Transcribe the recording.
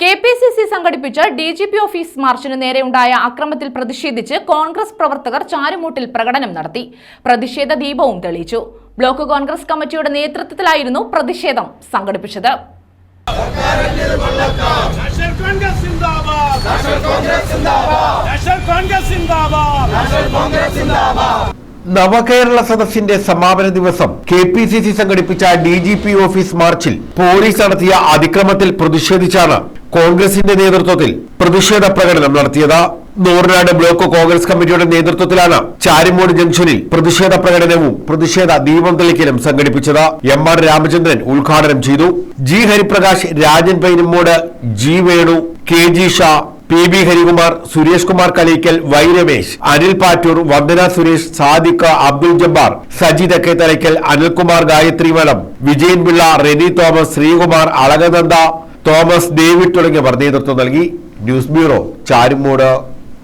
K P C C സംഘടിപ്പിച്ച D G P office മാർച്ചിന് നേരെയുണ്ടായ അക്രമത്തിൽ പ്രതിഷേധിച്ച് കോൺഗ്രസ് പ്രവർത്തകർ ചാരുമൂട്ടിൽ പ്രകടനം നടത്തി. പ്രതിഷേധ ദീപവും തെളിയിച്ചു. ബ്ലോക്ക് കോൺഗ്രസ് കമ്മിറ്റിയുടെ നേതൃത്വത്തിലായിരുന്നു പ്രതിഷേധം സംഘടിപ്പിച്ചത്. നവകേരള സദസ്സിന്റെ സമാപന ദിവസം കെ പി സി സി സംഘടിപ്പിച്ച D G P office police police നടത്തിയ അതിക്രമത്തിൽ പ്രതിഷേധിച്ചാണ് കോൺഗ്രസിന്റെ നേതൃത്വത്തിൽ പ്രതിഷേധ പ്രകടനം നടത്തിയത്. നൂറിനാട് ബ്ലോക്ക് കോൺഗ്രസ് കമ്മിറ്റിയുടെ നേതൃത്വത്തിലാണ് ചാരിമോട് ജംഗ്ഷനിൽ പ്രതിഷേധ പ്രകടനവും പ്രതിഷേധ ദീപം തെളിക്കലും സംഘടിപ്പിച്ചത്. എം ആർ രാമചന്ദ്രൻ ഉദ്ഘാടനം ചെയ്തു. G Hariprakash Rajan Painammod G Venu K G Shah P B Harikumar Suresh Kumar Kaleekkal Y Ramesh Anil Pattoor Vandana Suresh Sadiq Abdul Jabbar Saji Thekkethalakkal Anilkumar Gayathri Malam Vijayan Pillai Reni Thomas Sreekumar Alakananda Thomas David തുടങ്ങിയവർ നേതൃത്വം നൽകി news bureau Charummood